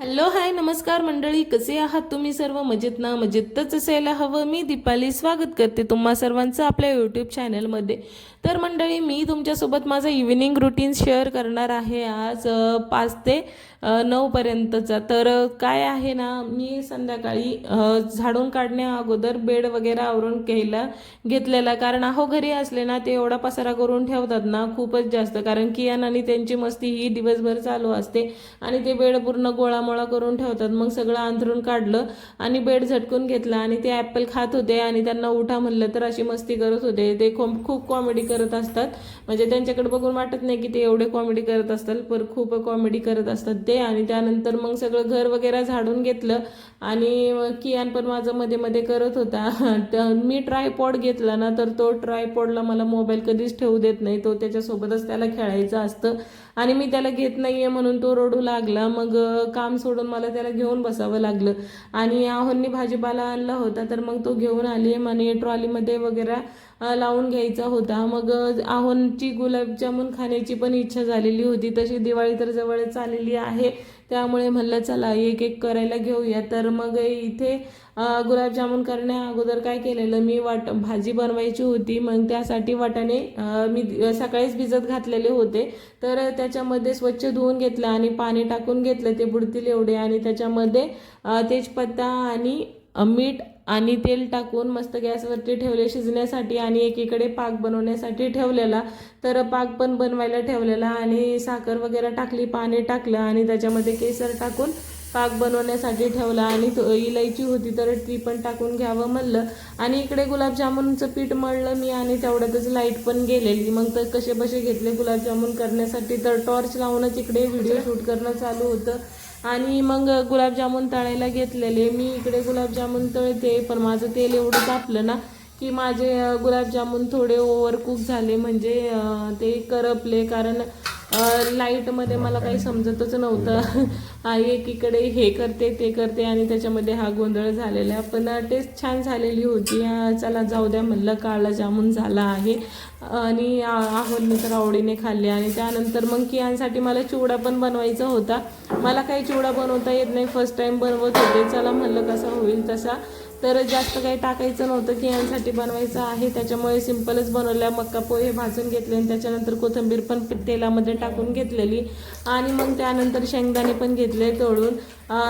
Hello hi नमस्कार मंडळी. कसे आहात तुम्ही सर्व? मजेत ना? मजेतच असायला हवं. मी दीपाली स्वागत करते तुम्हा सर्वांचं आपल्या यूट्यूब चॅनलमध्ये तर मंडळी मी तुमच्यासोबत माझं इव्हिनिंग रुटीन शेअर करणार आहे. आज पाच ते नऊपर्यंतचा. तर काय आहे ना मी संध्याकाळी झाडून काढण्या अगोदर बेड वगैरे आवरून घ्यायला घेतलेला. कारण अहो घरी असले ना ते एवढा पसारा करून ठेवतात ना खूपच जास्त. कारण कियान आणि त्यांची मस्ती ही दिवसभर चालू असते. आणि ते बेड पूर्ण गोळामोळा करून ठेवतात. मग सगळं अंथरून काढलं आणि बेड झटकून घेतला आणि ते ॲपल खात होते आणि त्यांना उठा म्हणलं तर अशी मस्ती करत होते. ते खूप खूप कॉमेडी करत असतात. म्हणजे त्यांच्याकडे बघून वाटत नाही की ते एवढे कॉमेडी करत असतात पर खूप कॉमेडी करत असतात. ते आणि त्यानंतर मग सगळं घर वगैरे झाडून घेतलं. आणि कियान पण माझं मध्ये मध्ये करत होता. तर मी ट्रायपॉड घेतला ना तर तो ट्रायपॉडला मला मोबाईल कधीच ठेवू देत नाही. तो त्याच्यासोबतच त्याला खेळायचं असतं. आणि मी त्याला घेत नाहीये म्हणून तो रडू लागला. मग काम सोडून मला त्याला घेऊन बसावं लागलं. आणि आहोंनी भाजीपाला आणला होता तर मग तो घेऊन आली. आणि ट्रॉलीमध्ये वगैरे लावून घ्यायचा होता. मग अं, आहोंची गुलाबजामुन खाण्याची पण इच्छा झालेली होती. तशी दिवाळी तर जवळच आलेली आहे. त्यामुळे म्हणलं चला एक एक करायला घेऊया. तर मग इथे गुलाबजामुन करण्या अगोदर काय केलेलं मी वाट भाजी बनवायची होती. मग त्यासाठी वाटाणे मी सकाळीच भिजत घातलेले होते. तर त्याच्यामध्ये स्वच्छ धुवून घेतलं आणि पाणी टाकून घेतलं ते बुडतील एवढे. आणि त्याच्यामध्ये तेजपत्ता आणि मीठ आणि तेल टाकून मस्त गॅसवरती ठेवले शिजण्यासाठी आणि एकीकडे पाक बनवण्यासाठी ठेवलेला. तर पाक पण बनवायला ठेवलेला आणि साखर वगैरे टाकली पाणी टाकलं आणि त्याच्यामध्ये केसर टाकून पाक बनवण्यासाठी ठेवला. आणि तो- इलायची होती तर ती पण टाकून घ्यावं म्हणलं. आणि इकडे गुलाबजामुनचं पीठ मळलं मी आणि तेवढ्यातच लाइट पण गेलेली. मग तर कसे बसे घेतले गुलाबजामुन करण्यासाठी? तर टॉर्च लावूनच इकडे व्हिडिओ शूट करणं चालू होतं. आणि मग गुलाबजामुन तळायला घेतलेले. मी इकडे गुलाबजामुन तळते पण माझं तेल एवढं तापलं ना की माझे गुलाबजामुन थोडे ओव्हरकुक झाले. म्हणजे ते करपले. कारण लाईटमध्ये मला काही समजतच नव्हतं. आई एकीकडे हे करते ते करते आणि त्याच्यामध्ये हा गोंधळ झालेला पण टेस्ट छान झालेली होती. चला जाऊ द्या म्हणलं काळा जामून झाला आहे. आणि आहोंनी तर आवडीने खाल्ले. आणि त्यानंतर मग कियांसाठी मला चिवडा पण बनवायचा होता. मला काही चिवडा बनवता येत नाही. फर्स्ट टाईम बनवत होते. चला म्हणलं कसा होईल तसा. तर जास्त काही टाकायचं नव्हतं की यांसाठी बनवायचं आहे. त्याच्यामुळे सिम्पलच बनवल्या मक्का पोहे भाजून घेतले आणि त्याच्यानंतर कोथिंबीर पण तेलामध्ये टाकून घेतलेली. आणि मग त्यानंतर शेंगदाणे पण घेतले तळून.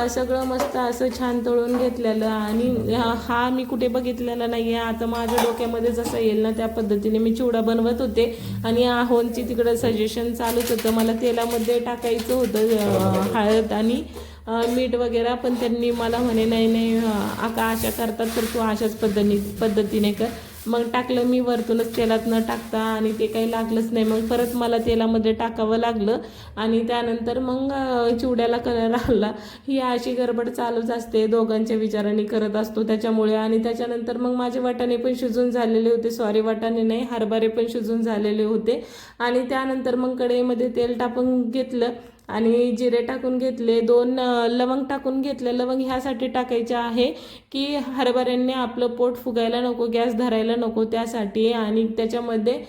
सगळं मस्त असं छान तळून घेतलेलं. आणि हा मी कुठे बघितलेला नाही आहे आता माझ्या डोक्यामध्ये जसं येईल ना त्या पद्धतीने मी चिवडा बनवत होते. आणि आहोंची तिकडं सजेशन चालूच होतं. मला तेलामध्ये टाकायचं होतं हळद आणि मीठ वगैरे पण त्यांनी मला म्हणे नाही नाही आका अशा करतात तर तू अशाच पद्धती पद्धतीने कर. मग टाकलं मी वरतूनच तेलात न टाकता आणि ते काही लागलंच नाही. मग परत मला तेलामध्ये टाकावं लागलं आणि त्यानंतर मग चिवड्याला कलर आला. ही अशी गडबड चालूच असते दोघांच्या विचाराने करत असतो त्याच्यामुळे. आणि त्याच्यानंतर मग माझे वाटाणे पण शिजून झालेले होते. सॉरी वाटाणे नाही हरभरे पण शिजून झालेले होते. आणि त्यानंतर मग कढईमध्ये तेल टाकून घेतलं. आणि जिरे टाकून घेतले दोन लवंग टाकून घेतले. लवंग ह्यासाठी टाकायचे आहे की हरभऱ्यांनी आपलं पोट फुगायला नको गॅस धरायला नको त्यासाठी. आणि त्याच्यामध्ये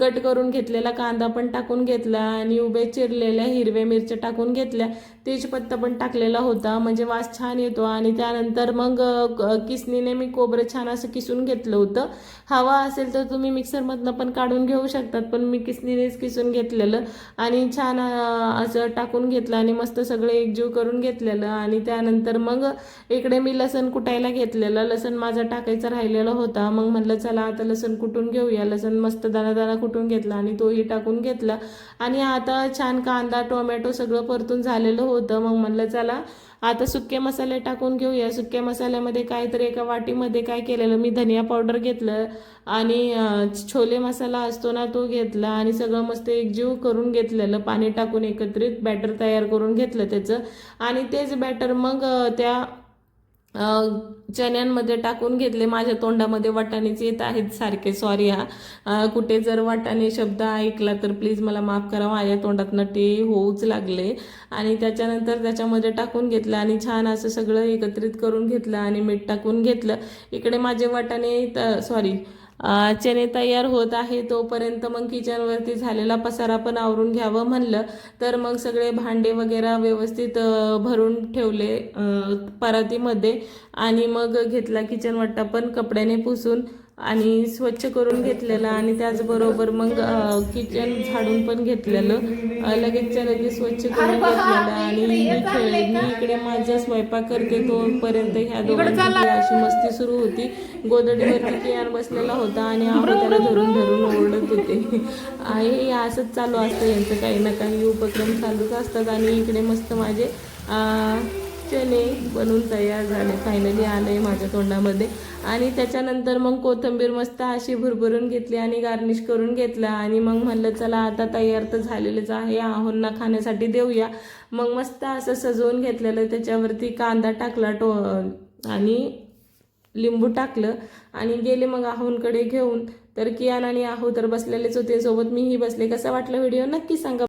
कट करून घेतलेला कांदा पण टाकून घेतला आणि उभे चिरलेल्या हिरव्या मिरच्या टाकून घेतल्या. तेजपत्ता पण टाकलेला होता म्हणजे वास छान येतो. आणि त्यानंतर मग क- किसनीने मी कोबरं छान असं किसून घेतलं होतं. हवा असेल तर तुम्ही मिक्सरमधनं पण काढून घेऊ शकतात पण मी किसनीनेच किसून घेतलेलं. आणि छान असं टाकून घेतलं आणि मस्त सगळे एकजीव करून घेतलेलं आणि त्यानंतर मग इकडे मी लसण कुटायला घेतलेलं. लसण माझा टाकायचा राहिलेला होता. मग म्हटलं चला आता लसण कुटून घेऊया. लसण मस्त दाना दाना कुटून घेतला आणि तोही टाकून घेतला. आणि आता छान कांदा टोमॅटो सगळं परतून झालेलं होतं. मग म्हणलं चला आता सुके मसाले टाकून घेऊया. सुक्या मसाल्यामध्ये काहीतरी एका वाटीमध्ये काय केलेलं मी धनिया पावडर घेतलं आणि छोले मसाला असतो ना तो घेतला आणि सगळं मस्त एकजीव करून घेतलेलं पाणी टाकून एकत्रित बॅटर तयार करून घेतलं त्याचं. आणि तेच बॅटर मग त्या चण्यांमध्ये टाकून घेतले. माझ्या तोंडामध्ये वाटाणेच येत आहेत सारखे. सॉरी हा. कुठे जर वाटाणे शब्द ऐकला तर प्लीज मला माफ करा. माझ्या तोंडात ते होऊच लागले. आणि त्याच्यानंतर त्याच्यामध्ये टाकून घेतलं आणि छान असं सगळं एकत्रित करून घेतलं आणि मीठ टाकून घेतलं. इकडे माझे वाटाणे सॉरी चणे तयार होत आहे तोपर्यंत मग किचनवरती झालेला पसारा पण आवरून घ्यावं म्हणलं. तर मग सगळे भांडे वगैरे व्यवस्थित भरून ठेवले परातीमध्ये. आणि मग घेतला किचन पण कपड्याने पुसून आणि स्वच्छ करून घेतलेलं आणि त्याचबरोबर मग किचन झाडून पण घेतलेलं. लगेचच्या लगेच स्वच्छ करून घेतलेलं आणि मी खेळ मी इकडे माझा स्वयंपाक करते तोपर्यंत ह्या दोघांची अशी मस्ती सुरू होती. गोदडीवरती कियान बसलेला होता आणि आम्ही त्याला धरून धरून ओरडत होते. आहे हे असंच चालू असतं. यांचं काही ना काही उपक्रम चालूच असतात आणि इकडे मस्त माझे चने बनून तयार झाले. फायनली आलंय माझ्या तोंडामध्ये. आणि त्याच्यानंतर मग कोथिंबीर मस्त अशी भरभरून घेतली आणि गार्निश करून घेतला. आणि मग म्हणलं चला आता तयार तर झालेलेच आहे. आहोंना खाण्यासाठी देऊया. मग मस्त असं सजवून घेतलेलं. त्याच्यावरती कांदा टाकला टो आणि लिंबू टाकलं. आणि गेले मग आहोंकडे घेऊन. तर कियान आणि आहो तर बसलेलेच होते. सोबत मीही बसले. कसा वाटलं व्हिडिओ? नक्की सांगा.